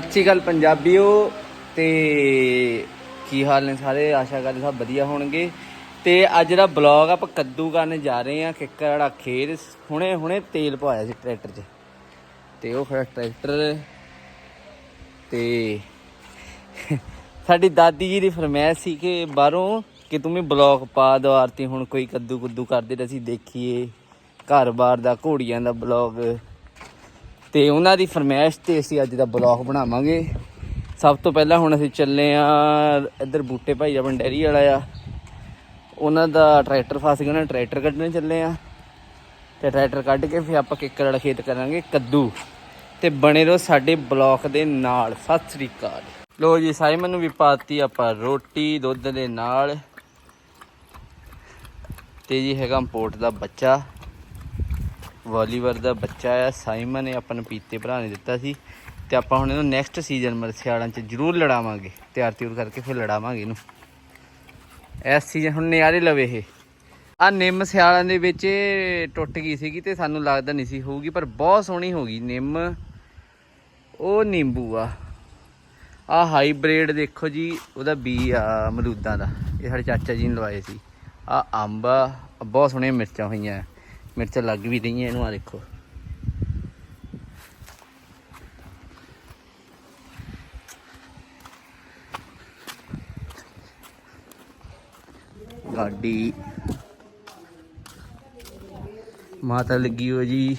ਸਤਿ ਸ਼੍ਰੀ ਅਕਾਲ ਪੰਜਾਬੀਓ ਤੇ ਕੀ ਹਾਲ ਨੇ ਸਾਰੇ? ਆਸ਼ਾ ਕਰਦੇ ਸਭ ਵਧੀਆ ਹੋਣਗੇ। ਤੇ ਅੱਜ ਦਾ ਬਲੌਗ ਆਪਾਂ ਕੱਦੂ ਕਰਨ ਜਾ ਰਹੇ ਆ ਕਿੱਕਰ ਵਾਲਾ ਖੇਤ। ਹੁਣੇ ਹੁਣੇ ਤੇਲ ਪਵਾਇਆ ਸੀ ਟਰੈਕਟਰ 'ਚ। ਤੇ ਉਹ ਖੜਾ ਟਰੈਕਟਰ ਤੇ ਸਾਡੀ ਦਾਦੀ ਜੀ ਦੀ ਫਰਮਾਇਸ਼ ਸੀ ਕਿ ਬਾਹਰੋਂ ਕਿ ਤੂੰ ਵੀ ਬਲੌਗ ਪਾ ਦਵਾਰਤੀ ਹੁਣ ਕੋਈ ਕੱਦੂ ਕੁੱਦੂ ਕਰਦੇ ਤੇ ਅਸੀਂ ਦੇਖੀਏ। ਘਰ-ਬਾਰ ਦਾ ਘੋੜੀਆਂ ਦਾ ਬਲੌਗ ਤੇ ਉਹਨਾਂ ਦੀ ਫਰਮਾਇਸ਼ ਤੇ ਅਸੀਂ ਅੱਜ ਦਾ ਬਲੌਗ ਬਣਾਵਾਂਗੇ। ਸਭ ਤੋਂ ਪਹਿਲਾਂ ਹੁਣ ਅਸੀਂ ਚੱਲੇ ਆ ਇੱਧਰ ਬੂਟੇ ਭਾਈ ਆਪਣ ਡੈਰੀ ਵਾਲਾ ਆ। ਉਹਨਾਂ ਦਾ ਟਰੈਕਟਰ ਫਸ ਗਿਆ, ਉਹਨਾਂ ਟਰੈਕਟਰ ਕੱਢਣੇ ਚੱਲੇ ਆ। ਤੇ ਟਰੈਕਟਰ ਕੱਢ ਕੇ ਫਿਰ ਆਪਾਂ ਕਿੱਕਰ ਵਾਲਾ ਖੇਤ ਕਰਾਂਗੇ, ਕੱਦੂ। ਤੇ ਬਣੇ ਰਹੋ ਸਾਡੇ ਬਲੌਕ ਦੇ ਨਾਲ। ਸਤਿ ਸ੍ਰੀ ਅਕਾਲ। ਲੋ ਜੀ ਸਾਈਮਨ ਨੂੰ ਵੀ ਪਾਤੀ ਆਪਾਂ ਰੋਟੀ, ਦੁੱਧ ਦੇ ਨਾਲ। ਤੇ ਜੀ ਹੈਗਾ ਇੰਪੋਰਟ ਦਾ ਬੱਚਾ। ਵਾਲੀਵਰ ਦਾ ਬੱਚਾ ਆ, ਸਾਈਮਨ ਨੇ ਆਪਾਂ ਨੂੰ ਪੀਤੇ ਭਰਾ ਨੇ ਦਿੱਤਾ ਸੀ। ਤੇ ਆਪਾਂ ਹੁਣ ਇਹਨੂੰ ਨੈਕਸਟ ਸੀਜ਼ਨ ਮਰ ਸਿਆੜਾਂ 'ਚ ਜ਼ਰੂਰ ਲੜਾਵਾਂਗੇ। ਤਿਆਰ ਤਿਉਰ ਕਰਕੇ ਫਿਰ ਲੜਾਵਾਂਗੇ ਇਹਨੂੰ। ਇਸ ਸੀਜ਼ਨ ਹੁਣ ਨਿਆਰੇ ਲਵੇ ਇਹ। ਆ ਨਿੰਮ ਸਿਆਲਾਂ ਦੇ ਵਿੱਚ ਟੁੱਟ ਗਈ ਸੀਗੀ ਤੇ ਸਾਨੂੰ ਲੱਗਦਾ ਨਹੀਂ ਸੀ ਹੋਊਗੀ, ਪਰ ਬਹੁਤ ਸੋਹਣੀ ਹੋ ਗਈ ਨਿੰਮ। ਉਹ ਨਿੰਬੂ ਆ। ਆ ਹਾਈਬ੍ਰਿਡ ਦੇਖੋ ਜੀ, ਉਹਦਾ ਬੀ ਆ ਮਲੂਦਾਂ ਦਾ। ਇਹ ਸਾਡੇ ਚਾਚਾ ਜੀ ਨੇ ਲਵਾਏ ਸੀ। ਆ ਅੰਬ ਆ ਬਹੁਤ ਸੋਹਣੀਆਂ ਮਿਰਚਾਂ ਹੋਈਆਂ। ਮਿਰਚ ਲੱਗ ਵੀ ਰਹੀਆਂ ਇਹਨੂੰ ਆ ਦੇਖੋ। ਗਾਡੀ। ਮਾਤਾ ਲੱਗੀ ਹੋ ਜੀ,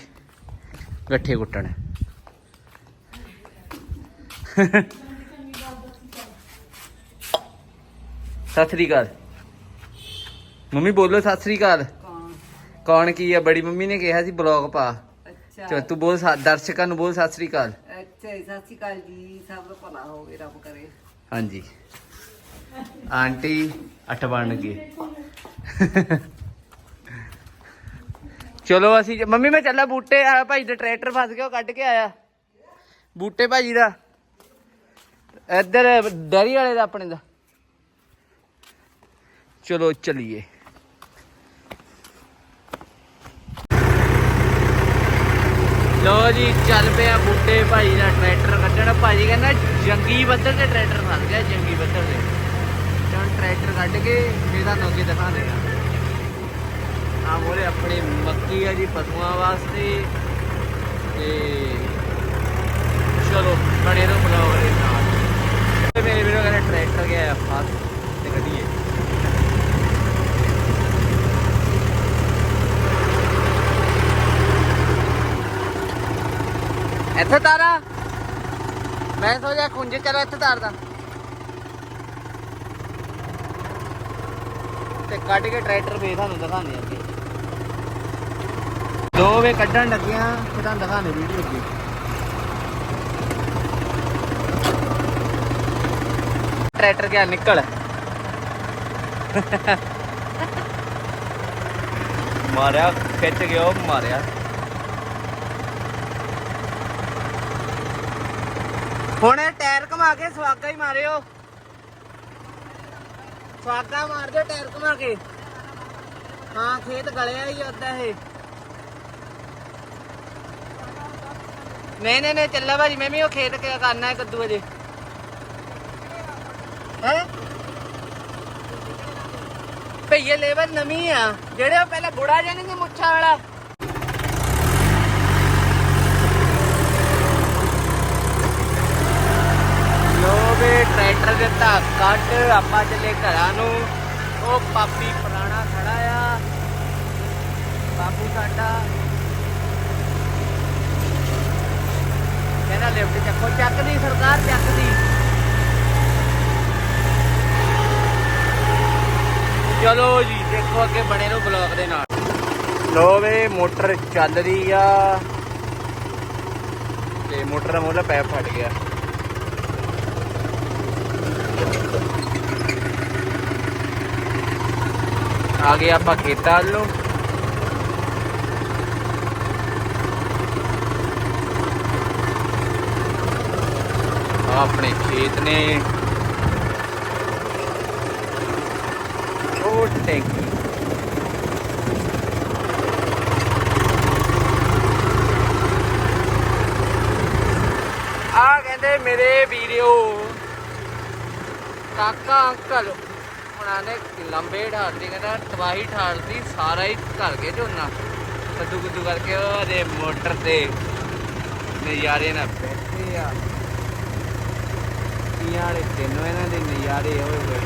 ਗੱਠੇ ਕੁੱਟਣ। ਸਤਿ ਸ੍ਰੀ ਅਕਾਲ। ਮੰਮੀ, ਬੋਲੋ, ਸਤਿ ਸ੍ਰੀ ਅਕਾਲ। ਕੌਣ ਕੀ ਆ? ਬੜੀ ਮੰਮੀ ਨੇ ਕਿਹਾ ਸੀ ਬਲੌਗ ਪਾ। ਅੱਛਾ। ਚਲ ਤੂੰ ਬੋਲ ਸਾ- ਦਰਸ਼ਕਾਂ ਨੂੰ ਬੋਲ ਸਤਿ ਸ੍ਰੀ ਅਕਾਲ। ਅੱਛਾ ਜੀ, ਸਤਿ ਸ਼੍ਰੀ ਅਕਾਲ ਜੀ। ਸਭ ਦਾ ਭਲਾ ਹੋਵੇ ਰੱਬ ਕਰੇ। ਹਾਂਜੀ। ਆਂਟੀ ਅੱਠ ਬਣ ਗਏ ਚਲੋ ਅਸੀਂ ਮੰਮੀ ਮੈਂ ਚੱਲਾ ਬੂਟੇ। ਆ ਭਾਈ ਦਾ ਟਰੈਕਟਰ ਫਸ ਗਿਆ ਉਹ ਕੱਢ ਕੇ ਆਇਆ। ਬੂਟੇ ਭਾਜੀ ਦਾ। ਇੱਧਰ ਡੈਰੀ ਵਾਲੇ ਦਾ ਆਪਣੇ ਦਾ। ਚਲੋ ਚਲੀਏ। ਲੋ ਜੀ, ਚੱਲ ਪਿਆ ਬੂਟੇ ਭਾਈ ਦਾ ਟਰੈਕਟਰ ਕੱਢਣ। ਭਾਜੀ ਕਹਿੰਦਾ ਜੰਗੀ ਬੱਦਲ ਤੇ ਟਰੈਕਟਰ ਫਸ ਗਿਆ, ਜੰਗੀ ਬੱਦਲ ਤੇ। ਤੇ ਟਰੈਕਟਰ ਕੱਢ ਕੇ ਫੇਰ ਤੁਹਾਨੂੰ ਅੱਗੇ ਦਿਖਾ ਦੇਣਾ। ਆ ਮੋਰੇ ਆਪਣੀ ਮੱਕੀ ਆ ਜੀ ਪਸ਼ੂਆਂ ਵਾਸਤੇ। ਤੇ ਚਲੋ, ਬਣੇ ਰੋ ਬਲਾਓ ਦੇ ਨਾਲ। ਮੇਰੇ ਵੀਰੋ ਕਹਿੰਦੇ ਟਰੈਕਟਰ ਗਿਆ ਫਸ ਤੇ ਕੱਢੀਏ ਇੱਥੇ ਤਾਰਾ। ਮੈਂ ਸੋਚਿਆ ਖੁੰਝ ਚਲੋ ਇੱਥੇ ਤਾਰਦਾ ਤੇ ਕੱਢ ਕੇ ਟਰੈਕਟਰ ਫੇਰ ਤੁਹਾਨੂੰ ਦਿਖਾਉਂਦੇ ਅੱਗੇ। ਦੋ ਵੇ ਕੱਢਣ ਲੱਗਿਆ, ਫਿਰ ਤੁਹਾਨੂੰ ਦਿਖਾਉਂਦੇ ਵੀਡੀਓ ਅੱਗੇ। ਟਰੈਕਟਰ ਗਿਆ ਨਿਕਲ। ਮਾਰਿਆ, ਖਿੱਚ ਗਿਆ, ਉਹ ਮਾਰਿਆ ਹੁਣ ਇਹ ਟਾਇਰ ਘੁਮਾ ਕੇ ਸਵਾਗਾ ਹੀ ਮਾਰਿਓ। ਸਵਾਗਾ ਮਾਰ ਦਿਓ ਟਾਇਰ ਘੁਮਾ ਕੇ। ਹਾਂ, ਖੇਤ ਗਲਿਆ ਹੀ ਅੱਧਾ ਇਹ। ਨਹੀਂ ਨਹੀਂ ਨਹੀਂ, ਚੱਲਾ ਭਾਜੀ, ਮੈਂ ਵੀ ਉਹ ਖੇਤ ਕਰਨਾ ਹੈ ਕੱਦੂ ਅਜੇ ਹੈ? ਭਈਏ, ਲੇਬਰ ਨਵੀਂ ਆ। ਜਿਹੜੇ ਉਹ ਪਹਿਲਾਂ ਬੁੜਾ ਜਾਣੇ ਦੀ ਮੁੱਛਾਂ ਵਾਲਾ। ਲੋ ਟਰੈਕਟਰ ਦੇ ਧੱਕ ਕੱਟ ਆਪਾਂ ਚੱਲੇ ਘਰਾਂ ਨੂੰ। ਉਹ ਪਾਪੀ ਪੁਰਾਣਾ ਖੜਾ ਆ। ਬਾਪੂ ਸਾਡਾ। ਕਹਿੰਦਾ ਲਿਫਟ ਚੱਕੋ। ਚੱਕਦੀ ਸਰਕਾਰ, ਚੱਕਦੀ। ਚਲੋ ਜੀ, ਦੇਖੋ ਅੱਗੇ ਬਣੇ ਨੂੰ ਬਲੌਕ ਦੇ ਨਾਲ। ਲੋ ਵੇ ਮੋਟਰ ਚੱਲ ਰਹੀ ਆ। ਤੇ ਮੋਟਰ ਦਾ ਮੋਲਾ ਪੈਪ ਫਟ ਗਿਆ। ਆ ਗਏ ਆਪਾਂ ਖੇਤਾਂ ਵੱਲੋਂ। ਆਪਣੇ ਖੇਤ ਨੇ। ਉਹ ਟੈਂਕੀ ਆ ਕਹਿੰਦੇ ਮੇਰੇ ਵੀਰਿਓ ਕਾਕਾ, ਅੰਕਲ। ਨੇ ਲੰਬੇ ਢਾਲਦੀ ਕਹਿੰਦਾ ਤਬਾਹੀ ਢਾਲਦੀ ਸਾਰਾ ਹੀ ਘਰ ਕੇ ਝੋਨਾ। ਕੱਦੂ ਕੁੱਦੂ ਕਰਕੇ ਉਹਦੇ ਮੋਟਰ ਤੇ ਨਜ਼ਾਰੇ ਨਾਲ ਬੈਠੇ ਆ। ਤੀਆਂ ਵਾਲੇ ਤਿੰਨੋਂ ਇਹਨਾਂ ਦੇ ਨਜ਼ਾਰੇ ਹੋਏ ਹੋਏ।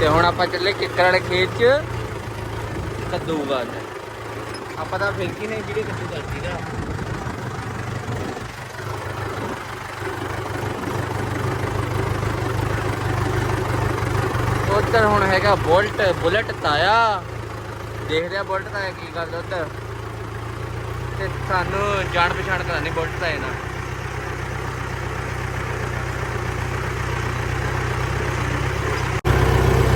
ਤੇ ਹੁਣ ਆਪਾਂ ਚੱਲੇ ਕਿੱਕਰ ਵਾਲੇ ਖੇਤ 'ਚ ਕੱਦੂ ਉਗਾਉਣ ਆਪਾਂ ਤਾਂ ਫਿਰ ਕੀ ਨਹੀਂ, ਜਿਹੜੇ ਕੱਦੂ ਕਰਦੀ ਦਾ ਉੱਧਰ ਹੁਣ ਹੈਗਾ ਬੁਲਟ ਬੁਲਟ ਤਾਇਆ। ਦੇਖਦੇ ਆ ਬੁਲਟ ਤਾਇਆ ਕੀ ਕਰਦਾ ਉੱਧਰ। ਤੇ ਸਾਨੂੰ ਜਾਣ ਪਛਾਣ ਕਰਾਣੀ ਬੁਲਟ ਤਾਏ ਨਾਲ।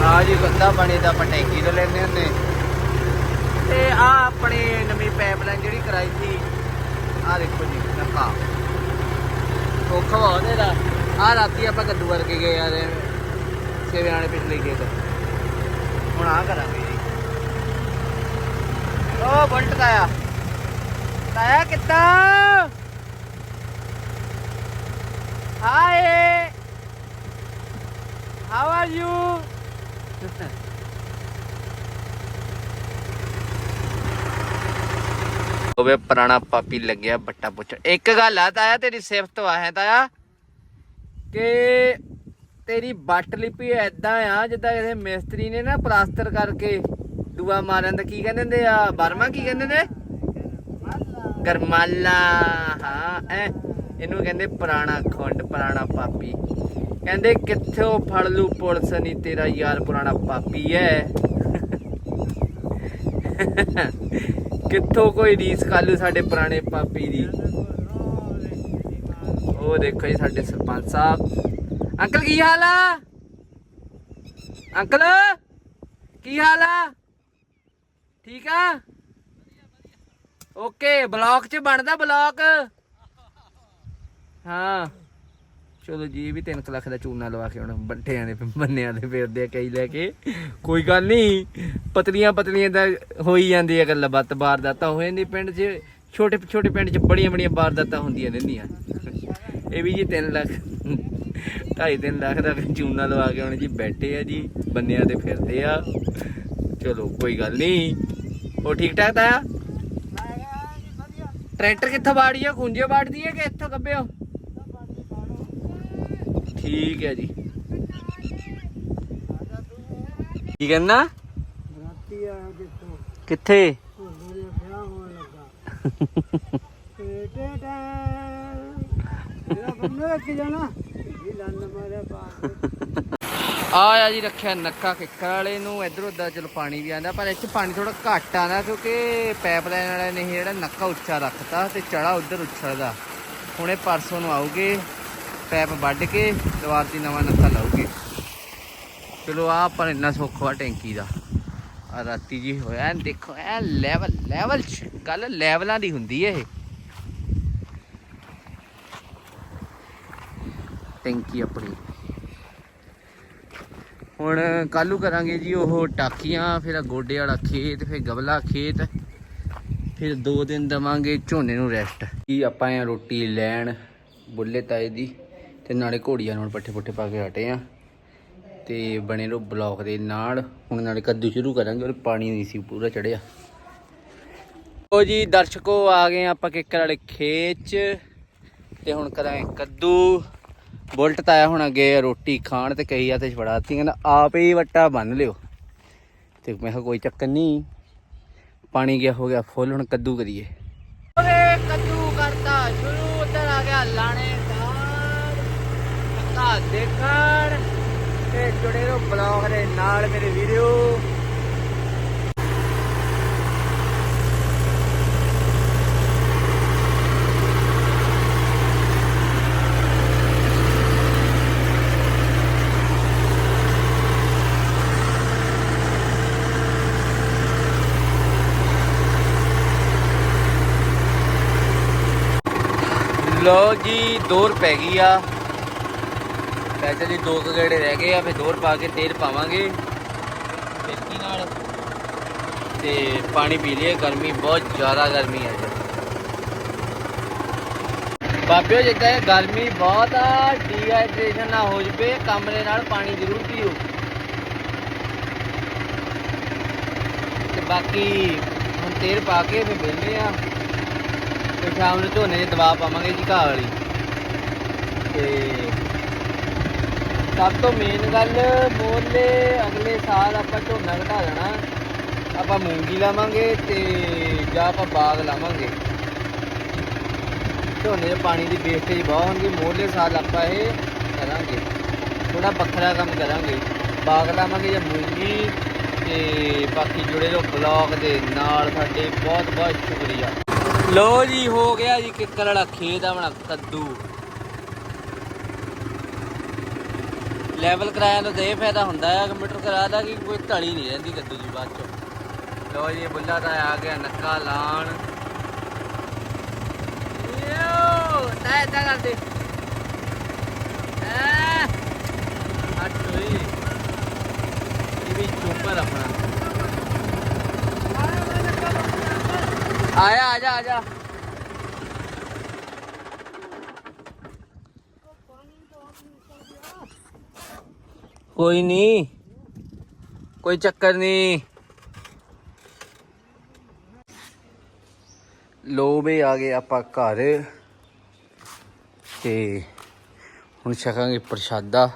ਆ ਜੀ ਗੰਦਾ ਪਾਣੀ ਦਾ ਆਪਾਂ ਟੈਂਕੀ ਤੋਂ ਲੈਂਦੇ ਹੁੰਦੇ। ਤੇ ਆ ਆਪਣੀ ਨਵੀਂ ਪਾਈਪਲਾਈਨ ਜਿਹੜੀ ਕਰਾਈ ਸੀ ਆ ਦੇਖੋ ਜੀ ਨੱਕਾ ਔਖਾ ਵਾ ਉਹਦੇ ਦਾ। ਆ ਰਾਤੀ ਆਪਾਂ ਕੱਦੂ ਵਰਗੇ ਗਏ ਯਾਰ ਸੇਵੇ ਵਾਲੇ ਪਿਛਲੇ ਖੇਤ। ਹੁਣ ਆ ਕਰਾਂਗੇ ਜੀ। ਓ, ਬੁਲਟ ਤਾਇਆ। ਤਾਇਆ, ਕਿੱਦਾਂ? ਹਾਏ। ਹਾਊ ਆਰ ਯੂ ਹੋਵੇ ਪੁਰਾਣਾ ਪਾਪੀ ਲੱਗਿਆ ਬੱਟਾ ਪੁੱਛ ਇੱਕ ਗੱਲ ਆ ਤਾਇਆ, ਤੇਰੀ ਸਿਫਤ ਆ ਹੈ ਤਾਇਆ, ਕਿ ਤੇਰੀ ਬੱਟ ਲਿਪੀ ਐਦਾਂ ਆ, ਜਿੱਦਾਂ ਕਿਸੇ ਮਿਸਤਰੀ ਨੇ ਨਾ ਪਲਾਸਟਰ ਕਰਕੇ ਦੂਆ ਮਾਰਨ ਦਾ ਕੀ ਕਹਿੰਦੇ ਹੁੰਦੇ ਆ ਬਰਮਾ ਕੀ ਕਹਿੰਦੇ ਨੇ? ਗਰਮਾਲਾ, ਹਾਂ, ਐ। ਇਹਨੂੰ ਕਹਿੰਦੇ ਪੁਰਾਣਾ ਖੁੰਡ, ਪੁਰਾਣਾ ਪਾਪੀ। ਕਹਿੰਦੇ ਕਿੱਥੋਂ ਫੜ ਲੂ ਪੁਲਿਸ ਨਹੀਂ ਤੇਰਾ ਯਾਰ ਪੁਰਾਣਾ ਪਾਪੀ ਐ। ਕਿੱਥੋਂ ਕੋਈ ਰੀਸ ਕਾਲੂ ਸਾਡੇ ਪੁਰਾਣੇ ਪਾਪੀ ਦੀ? ਉਹ ਦੇਖੋ ਜੀ, ਸਾਡੇ ਸਰਪੰਚ ਸਾਹਿਬ। ਅੰਕਲ, ਕੀ ਹਾਲ ਆ? ਅੰਕਲ, ਕੀ ਹਾਲ ਆ? ਠੀਕ ਆ? ਓਕੇ, ਬਲੌਕ ਚ ਬਣਦਾ ਬਲੌਕ? ਹਾਂ। ਚਲੋ ਜੀ ਵੀ 3 ਲੱਖ ਦਾ ਚੂਨਾ ਲਵਾ ਕੇ ਹੁਣ ਬੱਠਿਆਂ ਦੇ, ਬੰਨਿਆਂ ਦੇ ਫਿਰਦੇ ਆ ਕਈ ਲੈ ਕੇ। ਕੋਈ ਗੱਲ ਨਹੀਂ, ਪਤਲੀਆਂ ਪਤਲੀਆਂ ਦਾ ਹੋਈ ਜਾਂਦੀ ਹੈ ਗੱਲਾਂ ਬਾਤ ਵਾਰਦਾਤਾਂ ਹੋ ਜਾਂਦੀ ਪਿੰਡ 'ਚ, ਛੋਟੇ ਛੋਟੇ ਪਿੰਡ 'ਚ ਬੜੀਆਂ ਬੜੀਆਂ ਵਾਰਦਾਤਾਂ ਹੁੰਦੀਆਂ ਰਹਿੰਦੀਆਂ। ਇਹ ਵੀ ਜੀ 3 ਲੱਖ 2.5 ਲੱਖ ਦਾ ਚੂਨਾ ਲਵਾ ਕੇ ਹੁਣ ਜੀ ਬੈਠੇ ਆ ਜੀ ਬੰਨਿਆਂ ਦੇ ਫਿਰਦੇ ਆ। ਚਲੋ ਕੋਈ ਗੱਲ ਨਹੀਂ ਉਹ ਠੀਕ ਠਾਕ ਤਾਂ ਆ ਟਰੈਕਟਰ ਕਿੱਥੋਂ ਬਾੜੀ ਆ ਖੁੰਝੇ ਬਾੜਦੀ ਹੈ ਕਿ ਇੱਥੋਂ ਕੱਬਿਓ ਠੀਕ ਹੈ ਜੀ। ਕੀ ਕਹਿੰਦਾ? ਰਾਤੀ ਆ ਕਿੱਥੋਂ? ਕਿੱਥੇ? ਮੇਰੇ ਵਿਆਹ ਹੋਣ ਲੱਗਾ। ਟੇ ਟੇ ਮੇਰਾ ਬੰਦਾ ਕਿ ਜਾਣਾ। ਇਹ ਲੰਨ ਮਾਰਿਆ ਆ ਜੀ ਰੱਖਿਆ ਨੱਕਾ ਕਿੱਕਰ ਵਾਲੇ ਨੂੰ। ਇਧਰ ਉਧਰ ਚਲ ਪਾਣੀ ਵੀ ਆਂਦਾ ਪਰ ਇੱਥੇ ਪਾਣੀ ਥੋੜਾ ਘੱਟ ਆਂਦਾ ਕਿਉਂਕਿ ਪਾਈਪਲਾਈਨ ਵਾਲੇ ਨੇ ਇਹ ਜਿਹੜਾ ਨੱਕਾ ਉੱਚਾ ਰੱਖਤਾ ਤੇ ਚੜਾ ਉਧਰ ਉਛਲਦਾ। ਹੁਣੇ ਪਰਸੋਂ ਨੂੰ ਆਉਗੇ ਪੈਪ ਵੱਢ ਕੇ ਦੀਵਾਰ ਦੀ ਨਵਾਂ ਨੱਕਾ ਲਾਉਗੇ ਚਲੋ ਆ ਪਰ ਇੰਨਾ ਸੌਖਾ ਟੈਂਕੀ ਦਾ। ਆ ਰਾਤੀ ਜੀ ਹੋਇਆ, ਦੇਖੋ ਐ ਲੈਵਲ ਲੈਵਲ ਚ ਗੱਲ ਲੈਵਲਾਂ ਦੀ ਹੁੰਦੀ ਹੈ ਇਹ। ਟੈਂਕੀ ਆਪਣੀ। ਹੁਣ ਕੱਲੂ ਕਰਾਂਗੇ ਜੀ ਉਹ ਟਾਕੀਆਂ, ਫਿਰ ਗੋਡੇ ਵਾਲਾ ਖੇਤ, ਫਿਰ ਗਵਲਾ ਖੇਤ। ਫਿਰ ਦੋ ਦਿਨ ਦਵਾਂਗੇ ਝੋਨੇ ਨੂੰ ਰੈਸਟ ਕੀ ਆਪਾਂ ਆ ਰੋਟੀ ਲੈਣ ਬੁੱਲੇ ਤਾਏ ਦੀ, ਤੇ ਨਾਲੇ ਘੋੜੀਆਂ ਨੂੰ ਪੱਠੇ ਪੁੱਠੇ ਪਾ ਕੇ ਹਟੇ ਆ ਤੇ ਬਣੇ ਰੋ ਬਲੌਕ ਦੇ ਨਾਲ। ਹੁਣ ਨਾਲੇ ਕੱਦੂ ਸ਼ੁਰੂ ਕਰਾਂਗੇ ਔਰ ਪਾਣੀ ਨਹੀਂ ਸੀ ਪੂਰਾ ਚੜਿਆ ਉਹ ਜੀ, ਦਰਸ਼ਕੋ ਆ ਗਏ ਆਪਾਂ ਕਿੱਕਰ ਵਾਲੇ ਖੇਤ 'ਚ, ਤੇ ਹੁਣ ਕਰਾਂਗੇ ਕੱਦੂ। ਬੁਲਟ ਤਾਇਆ ਹੁਣ ਅੱਗੇ ਰੋਟੀ ਖਾਣ ਤੇ ਕਹੀ ਆ ਤੇ ਫੜਾਤੀ ਕਹਿੰਦਾ ਆਪ ਹੀ ਵੱਟਾ ਬੰਨ ਲਿਓ। ਤੇ ਮੈਂ ਕਿਹਾ ਕੋਈ ਚੱਕਰ ਨਹੀਂ ਪਾਣੀ ਗਿਆ ਹੋ ਗਿਆ ਫੁੱਲ, ਹੁਣ ਕੱਦੂ ਕਰੀਏ। ਓਏ ਕੱਦੂ ਕਰਤਾ, ਸ਼ੁਰੂ, ਉਧਰ ਆ ਗਿਆ ਲਾਣੇਦਾਰ ਕੱਕਾ ਦੇਖਣ ਤੇ ਜੁੜੇ ਰਹੋ ਬਲੌਗ ਦੇ ਨਾਲ ਮੇਰੇ ਵੀਡੀਓ ਲੋ ਜੀ ਦੌਰ ਪੈ ਗਈ ਆ। ਵੈਸੇ ਜੀ ਦੋ ਕੁ ਗੇੜੇ ਰਹਿ ਗਏ ਆ, ਫਿਰ ਦੌਰ ਪਾ ਕੇ ਤੇਲ ਪਾਵਾਂਗੇ। ਫਿਰਕੀ ਨਾਲ। ਤੇ ਪਾਣੀ ਪੀ ਲਈਏ, ਗਰਮੀ ਬਹੁਤ ਜ਼ਿਆਦਾ ਗਰਮੀ ਆ ਜੀ ਬਾਬਿਓ, ਜਿੱਦਾਂ ਇਹ ਗਰਮੀ ਬਹੁਤ ਆ ਡੀਹਾਈਡਰੇਸ਼ਨ ਨਾ ਹੋ ਜਵੇ, ਕਮਰੇ ਨਾਲ ਪਾਣੀ ਜ਼ਰੂਰ ਪੀਓ। ਤੇ ਬਾਕੀ ਹੁਣ ਤੇਲ ਪਾ ਕੇ ਫਿਰ ਬੇਲਨੇ ਆ। ਤੇ ਸ਼ਾਮ ਨੂੰ ਝੋਨੇ 'ਚ ਦਵਾ ਪਾਵਾਂਗੇ ਜੀ ਘਾਹ ਵਾਲੀ। ਤੇ ਸਭ ਤੋਂ ਮੇਨ ਗੱਲ ਮੋਲੇ ਅਗਲੇ ਸਾਲ ਆਪਾਂ ਝੋਨਾ ਘਟਾ ਦੇਣਾ। ਆਪਾਂ ਮੂੰਗੀ ਲਾਵਾਂਗੇ ਤੇ ਜਾਂ ਆਪਾਂ ਬਾਗ ਲਾਵਾਂਗੇ। ਝੋਨੇ ਦੇ ਪਾਣੀ ਦੀ ਵੇਸਟੇਜ ਬਹੁਤ ਹੁੰਦੀ ਮੋਲੇ ਸਾਲ ਆਪਾਂ ਇਹ ਕਰਾਂਗੇ। ਥੋੜਾ ਵੱਖਰਾ ਕੰਮ ਕਰਾਂਗੇ। ਬਾਗ ਲਾਵਾਂਗੇ ਜਾਂ ਮੂੰਗੀ ਤੇ ਬਾਕੀ ਜੁੜੇ ਰਹੋ ਬਲੌਗ ਦੇ ਨਾਲ, ਸਾਡੇ ਬਹੁਤ ਬਹੁਤ ਸ਼ੁਕਰੀਆ। ਲੋ ਜੀ, ਹੋ ਗਿਆ ਜੀ ਕਿੱਕਰ ਵਾਲਾ ਖੇਤ ਆਪਣਾ, ਕੱਦੂ। ਲੈਵਲ ਕਰਾਇਆ ਤਾਂ ਇਹ ਫਾਇਦਾ ਹੁੰਦਾ ਹੈ ਕੰਪਿਊਟਰ ਕਰਾ ਦਾ ਕਿ ਕੋਈ ਢਲੀ ਨਹੀਂ ਰਹਿੰਦੀ ਕੱਦੂ ਦੀ ਬਾਅਦ ਚੋਂ। ਲੋ ਜੀ ਬੁੱਲਾ ਤਾਂ ਆ ਗਿਆ, ਨੱਕਾ ਲਾਣ। ਯੋ, ਤਾਂ ਏਦਾਂ ਕਰਦੇ। ਐ ਹਟੋਈ ਇਹ ਵੀ ਚੋਪਰ ਆਪਣਾ। ਆਇਆ, ਆ ਜਾ ਆ ਜਾ। ਕੋਈ ਨਹੀਂ, ਕੋਈ ਚੱਕਰ ਨਹੀਂ। ਲੋ ਵੀ ਆ ਗਏ ਆਪਾਂ ਘਰ। ਤੇ ਹੁਣ ਛਕਾਂਗੇ ਪ੍ਰਸ਼ਾਦਾ।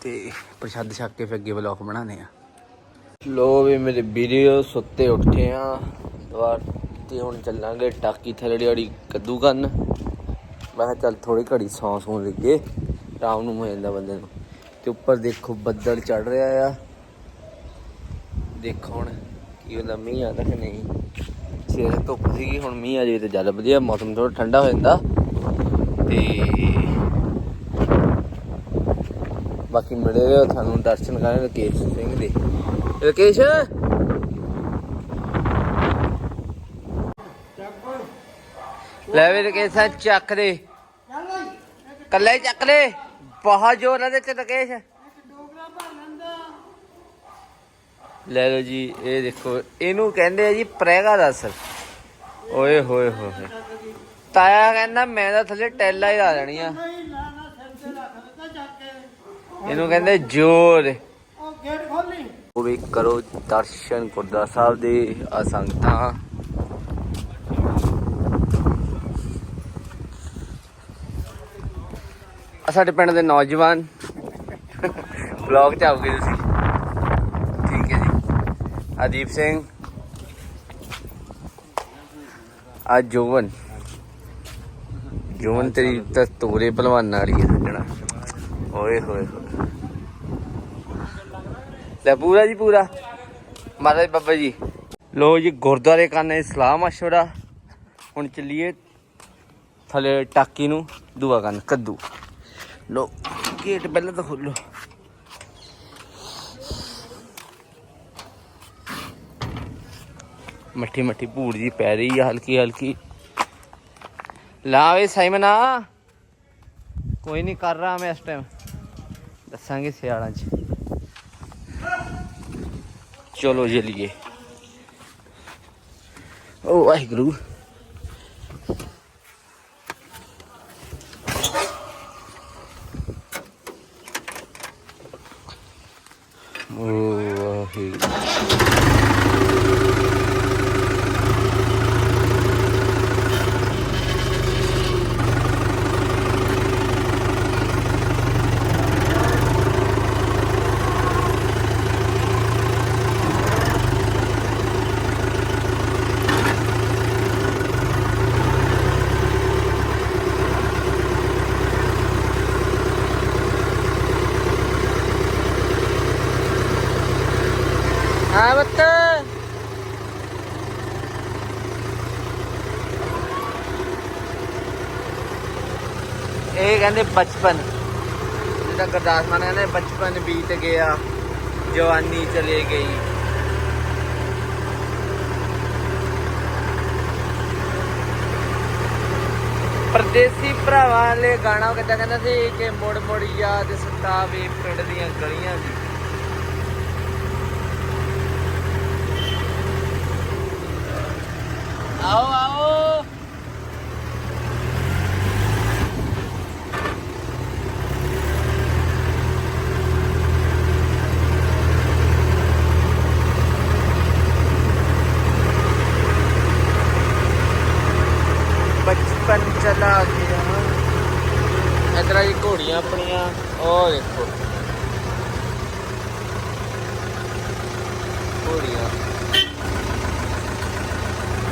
ਤੇ ਪ੍ਰਸ਼ਾਦ ਛਕ ਕੇ ਫਿਰ ਅੱਗੇ ਵਲੌਗ ਬਣਾਉਣੇ ਆ ਲੋ ਵੀ ਮੇਰੇ ਵੀਡੀਓ ਸੁੱਤੇ ਉੱਠੇ ਆ। ਦੁਆਰ ਤੇ ਹੁਣ ਚੱਲਾਂਗੇ ਟਾਕੀ ਥਲੜੀ ਵਾਲੀ ਕੱਦੂ ਕਰਨ ਮੈਂ ਕਿਹਾ ਚੱਲ ਥੋੜੀ ਘੜੀ ਸੌਂ ਸੌਂ ਲੱਗੇ, ਆਰਾਮ ਨੂੰ ਹੋ ਜਾਂਦਾ ਬੰਦੇ ਨੂੰ। ਤੇ ਉੱਪਰ ਦੇਖੋ ਬੱਦਲ ਚੜ ਰਿਹਾ ਆ। ਦੇਖੋ ਹੁਣ ਕੀ ਹੁੰਦਾ, ਮੀਂਹ ਆਉਂਦਾ ਕਿ ਨਹੀਂ? ਸਵੇਰੇ ਧੁੱਪ ਸੀਗੀ, ਹੁਣ ਮੀਂਹ ਆ ਜਾਵੇ ਤੇ ਜ਼ਿਆਦਾ ਵਧੀਆ, ਮੌਸਮ ਥੋੜਾ ਠੰਡਾ ਹੋ ਜਾਂਦਾ। ਤੇ ਬਾਕੀ ਮਿਲੇ ਹੋਏ ਤੁਹਾਨੂੰ ਦਰਸ਼ਨ ਕਰਨ, ਰਕੇਸ਼ ਸਿੰਘ ਦੇ। ਰਕੇਸ਼! ਲੈ ਵੀ ਰਕੇਸ਼ ਸਾਹਿਬ ਚੱਕ ਦੇ। ਕੱਲਾ ਹੀ ਚੱਕ ਲੈ ਬਹੁਤ ਜ਼ੋਰ ਨਾਲ ਤੇ ਰਕੇਸ਼। ਲੈ ਲਓ ਜੀ, ਇਹ ਦੇਖੋ, ਇਹਨੂੰ ਕਹਿੰਦੇ ਆ ਜੀ ਪ੍ਰੈਗਾ ਦਾ ਅਸਰ। ਓਏ ਹੋਏ ਹੋਏ ਤਾਇਆ ਕਹਿੰਦਾ ਮੈਂ ਤਾਂ ਥੱਲੇ ਟੈਲਾ ਹੀ ਲਾ ਦੇਣੀ ਆ ਇਹਨੂੰ ਕਹਿੰਦੇ ਜੋਰ। ਉਹ ਵੀ ਕਰੋ ਦਰਸ਼ਨ ਗੁਰਦੁਆਰਾ ਸਾਹਿਬ ਦੇ ਆ ਸੰਗਤਾਂ। ਸਾਡੇ ਪਿੰਡ ਦੇ ਨੌਜਵਾਨ। ਵਲੌਗ ਚ ਆਓਗੇ ਤੁਸੀਂ। ਠੀਕ ਹੈ ਜੀ। ਆਦੀਪ ਸਿੰਘ। ਆ ਜੋਵਨ ਜੋਵਨ ਤੇਰੀ ਤਾਂ ਤੋਰੇ ਪਹਿਲਵਾਨ ਵਾਲੀ ਹੈ ਸੱਜਣਾ ਓਏ ਹੋਏ ਹੋਏ। ਲੈ ਪੂਰਾ ਜੀ ਪੂਰਾ। ਮਹਾਰਾਜ ਬਾਬਾ ਜੀ। ਲੋ ਜੀ, ਗੁਰਦੁਆਰੇ ਕਰਨੇ ਸਲਾਮ ਮਸ਼ਵਰਾ ਹੁਣ ਚੱਲੀਏ ਥਲੇ ਟਾਕੀ ਨੂੰ, ਦੂਆ ਕਰਨ, ਕੱਦੂ। ਲੋ, ਗੇਟ ਪਹਿਲਾਂ ਤਾਂ ਖੋਲੋ ਮੱਠੀ ਮੱਠੀ ਭੂੜ ਜੀ ਪੈ ਰਹੀ ਆ, ਹਲਕੀ ਹਲਕੀ। ਲਾ ਵੇ ਸਾਈਮਨਾ ਕੋਈ ਨਹੀਂ ਕਰ ਰਹਾ ਮੈਂ ਇਸ ਟਾਈਮ ਦੱਸਾਂਗੇ ਸਿਆਲਾਂ 'ਚ। ਚਲੋ ਜਲੀਏ ਓ ਵਾਹਿਗੁਰੂ ਓ ਵਾਹਿਗੁਰੂ ਹਾਂ ਬੱਤ ਇਹ ਕਹਿੰਦੇ ਬਚਪਨ। ਜਿਹਦਾ ਗੁਰਦਾਸ ਮਾਨ ਕਹਿੰਦੇ ਬਚਪਨ ਬੀਤ ਗਿਆ, ਜਵਾਨੀ ਚਲੇ ਗਈ। ਪਰਦੇਸੀ ਭਰਾਵਾਂ ਵਾਲੇ ਗਾਣਾ ਕਿੱਦਾਂ ਕਹਿੰਦਾ ਸੀ ਕਿ ਮੁੜ ਮੁੜ ਯਾਦ ਸਤਾਵੇ ਪਿੰਡ ਦੀਆਂ ਗਲੀਆਂ ਦੀ। ਆਓ ਬਣ ਚਲਾ ਗਿਆ ਇਧਰ ਜੀ? ਘੋੜੀਆਂ ਆਪਣੀਆਂ। ਉਹ ਦੇਖੋ। ਘੋੜੀਆਂ।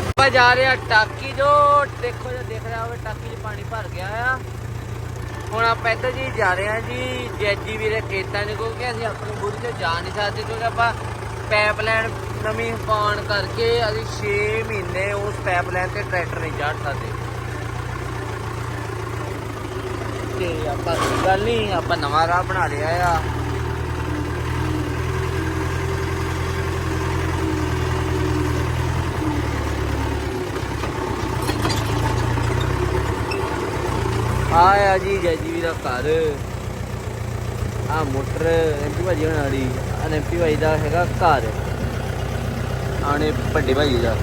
ਆਪਾਂ ਜਾ ਰਹੇ ਆ ਟਾਕੀ ਜੋ ਦੇਖੋ ਜੇ, ਦੇਖ ਰਿਹਾ ਹੋਵੇ ਟਾਕੀ 'ਚ ਪਾਣੀ ਭਰ ਗਿਆ ਆ। ਹੁਣ ਆਪਾਂ ਇੱਧਰ ਜੀ ਜਾ ਰਹੇ ਆ ਜੀ, ਜੈਜੀ ਵੀਰੇ ਖੇਤਾਂ 'ਚ ਕਿਉਂਕਿ ਅਸੀਂ ਆਪਣੀ ਬੁੜੀ ਤੇ ਜਾ ਨਹੀਂ ਸਕਦੇ, ਕਿਉਂਕਿ ਆਪਾਂ ਪੈਪ ਪਾਈਪਲਾਈਨ ਨਵੀਂ ਪਾਉਣ ਕਰਕੇ ਅਸੀਂ 6 ਮਹੀਨੇ ਉਸ ਪੈਪ ਪਾਈਪਲਾਈਨ ਤੇ ਟਰੈਕਟਰ ਨਹੀਂ ਚੜ ਸਕਦੇ। ਤੇ ਆਪਾਂ ਗੱਲ ਨਹੀਂ ਆਪਾਂ ਨਵਾਂ ਰਾਹ ਬਣਾ ਲਿਆ ਆ। ਆਇਆ ਜੀ ਜੈਜੀ ਵੀ ਦਾ ਘਰ। ਆ ਮੋਟਰ ਐਮਪੀ ਭਾਜੀ ਹੋਣਾ ਵਾਲੀ ਆ ਐਮਪੀ ਭਾਈ ਦਾ ਹੈਗਾ ਘਰ। ਆਣੇ ਵੱਡੇ ਭਾਜੀ ਦਾ।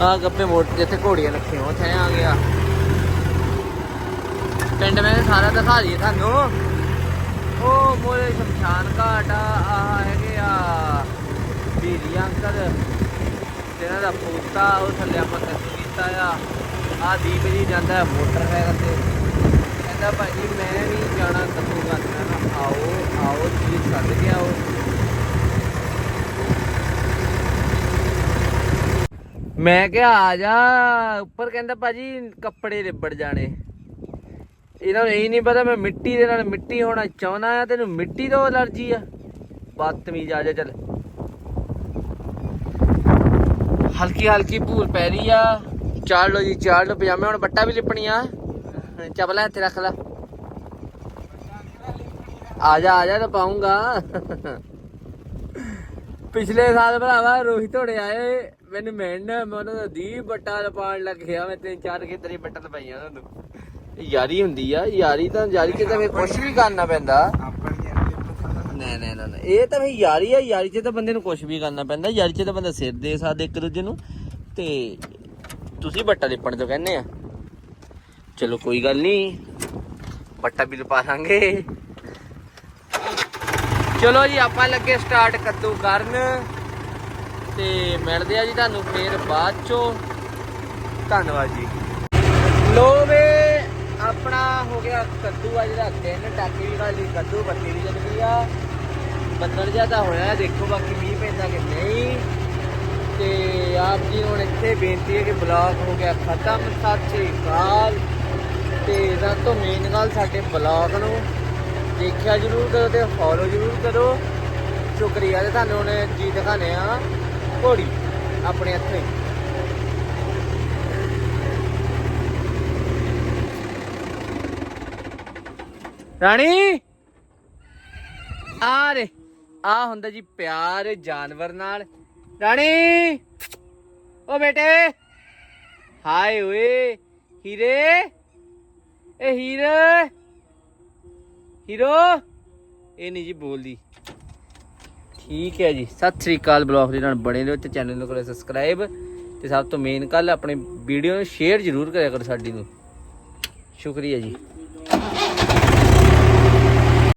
ਆ ਗੱਪੇ ਮੋਟਰ ਜਿੱਥੇ ਘੋੜੀਆਂ ਰੱਖੀਆਂ, ਉੱਥੇ ਆ ਗਿਆ। ਪਿੰਡ ਮੈਂ ਸਾਰਾ ਦਿਖਾ ਦਈਏ ਤੁਹਾਨੂੰ। ਉਹ ਮੋਰੇ ਸ਼ਮਸ਼ਾਨ ਘਾਟ ਆ ਆਹ ਹੈਗੇ ਆ ਬੀਰੀ ਅੰਕਲ। ਇਹਨਾਂ ਦਾ ਪੋਤਾ ਉਹ ਥੱਲੇ ਆਪਾਂ ਸੈੱਟ ਕੀਤਾ ਆ। ਆ ਦੀਪ ਜੀ ਜਾਂਦਾ ਹੈ ਤੇ। ਕਹਿੰਦਾ ਭਾਜੀ ਮੈਂ ਵੀ ਜਾਣਾ ਕੱਟੂ ਕਰਨਾ ਨਾ ਆਓ ਆਓ ਜੀ ਸੱਦ ਕੇ ਆਓ। ਮੈਂ ਕਿਹਾ ਆ ਜਾ। ਉੱਪਰ ਕਹਿੰਦਾ ਭਾਜੀ ਕੱਪੜੇ ਲਿਬੜ ਜਾਣੇ। ਇਹਨਾਂ ਨੂੰ ਇਹ ਨਹੀਂ ਪਤਾ ਮੈਂ ਮਿੱਟੀ ਦੇ ਨਾਲ ਮਿੱਟੀ ਹੋਣਾ ਚਾਹੁੰਦਾ ਆ, ਤੈਨੂੰ ਮਿੱਟੀ ਤੋਂ ਅਲਰਜੀ ਆ। ਬਦਤਮੀਜ਼ ਆ ਜਾ ਚੱਲ। ਹਲਕੀ ਹਲਕੀ ਭੂਲ ਪੈ ਰਹੀ ਆ। ਚਾੜ ਲੋ ਜੀ, ਚਾੜ ਲੋ ਪਜਾਮੇ ਹੁਣ ਬੱਟਾ ਵੀ ਲਿਪਣੀ ਆ। ਚੱਪਲਾਂ ਇੱਥੇ ਰੱਖ ਲੈ। ਆ ਜਾ ਆ ਜਾ, ਤਾਂ ਪਾਉਂਗਾ। ਪਿਛਲੇ ਸਾਲ ਭਰਾਵਾ ਰੋਹਿਤ ਹੋੜੇ ਆਏ, ਮੈਨੂੰ ਮਿਲਣ, ਮੈਂ ਉਹਨਾਂ ਦਾ ਦੀ ਬੱਟਾ ਲਪਾਣ ਲੱਗਿਆ ਮੈਂ ਤਿੰਨ ਚਾਰ ਖੇਤਰੀ ਬੱਟਾ ਲਪਾਈਆਂ ਤੁਹਾਨੂੰ ਯਾਰੀ ਹੁੰਦੀ ਆ, ਯਾਰੀ ਤਾਂ ਯਾਰੀ ਚ ਤਾਂ ਫੇਰ ਕੁਝ ਵੀ ਕਰਨਾ ਪੈਂਦਾ। ਨਹੀਂ ਨਹੀਂ ਨਹੀਂ ਇਹ ਤਾਂ ਭਈ ਯਾਰੀ ਆ, ਯਾਰੀ 'ਚ ਤਾਂ ਬੰਦੇ ਨੂੰ ਕੁਝ ਵੀ ਕਰਨਾ ਪੈਂਦਾ, ਯਾਰੀ 'ਚ ਤਾਂ ਬੰਦਾ ਸਿਰ ਦੇ ਸਕਦਾ ਇੱਕ ਦੂਜੇ ਨੂੰ। ਤੇ ਤੁਸੀਂ ਬੱਟਾ ਲਿਪਣ ਤੋਂ ਕਹਿੰਦੇ ਆ। ਚਲੋ ਕੋਈ ਗੱਲ ਨਹੀਂ ਬੱਟਾ ਵੀ ਲਪਾ ਲਾਂਗੇ। ਚਲੋ ਜੀ, ਆਪਾਂ ਲੱਗੇ ਸਟਾਰਟ ਕੱਦੂ ਕਰਨ ਤੇ ਮਿਲਦੇ ਆ ਜੀ ਤੁਹਾਨੂੰ ਫੇਰ ਬਾਅਦ ਚੋਂ। ਧੰਨਵਾਦ ਜੀ। ਲੋ ਵੇ। ਆਪਣਾ ਹੋ ਗਿਆ ਕੱਦੂ ਆ ਜਿਹੜਾ, ਤਿੰਨ ਟਾਕੀ ਵਾਲੀ ਕੱਦੂ ਬੱਤੀ ਦੀ ਚੱਲਦੀ ਆ। ਬੱਦਲ ਜਿਹਾ ਤਾਂ ਹੋਇਆ, ਦੇਖੋ ਬਾਕੀ ਮੀਂਹ ਪੈਂਦਾ ਕਿ ਨਹੀਂ। ਤੇ ਆਪ ਜੀ ਹੁਣ ਇੱਥੇ ਬੇਨਤੀ ਹੈ ਕਿ ਬਲਾਕ ਹੋ ਗਿਆ ਖਤਮ। ਸਤਿ ਸ੍ਰੀ ਅਕਾਲ। ਤੇ ਸਭ ਤੋਂ ਮੇਨ ਗੱਲ ਸਾਡੇ ਬਲੌਗ ਨੂੰ। ਦੇਖਿਆ ਜਰੂਰ ਕਰੋ ਤੇ ਫੋਲੋ ਜਰੂਰ ਕਰੋ। ਸ਼ੁਕਰੀਆ ਤੇ ਤੁਹਾਨੂੰ ਹੁਣ ਜੀ ਦਿਖਾਣੇ ਆ ਘੋੜੀ, ਆਪਣੇ ਹੱਥੀਂ। ਰਾਣੀ? ਆ ਰੇ ਆ ਹੁੰਦਾ ਜੀ ਪਿਆਰ ਜਾਨਵਰ ਨਾਲ। ਰਾਣੀ? ਓ ਬੇਟੇ। ਹਾਏ ਓਏ ਹੀਰੇ। ਇਹ ਹੀਰੇ। ਹੀਰੋ। ਇਹ ਨਹੀਂ ਜੀ ਬੋਲਦੀ। ਠੀਕ ਹੈ ਜੀ ਸਤਿ ਸ੍ਰੀ ਅਕਾਲ ਬਲੌਗ ਦੇ ਨਾਲ ਬਣੇ ਰਹੋ ਤੇ ਚੈਨਲ ਨੂੰ ਕਰੋ ਸਬਸਕ੍ਰਾਈਬ। ਤੇ ਸਭ ਤੋਂ ਮੇਨ ਗੱਲ ਆਪਣੇ ਵੀਡੀਓ ਨੂੰ ਸ਼ੇਅਰ ਜ਼ਰੂਰ ਕਰਿਆ ਕਰੋ ਸਾਡੀ ਨੂੰ। ਸ਼ੁਕਰੀਆ ਜੀ।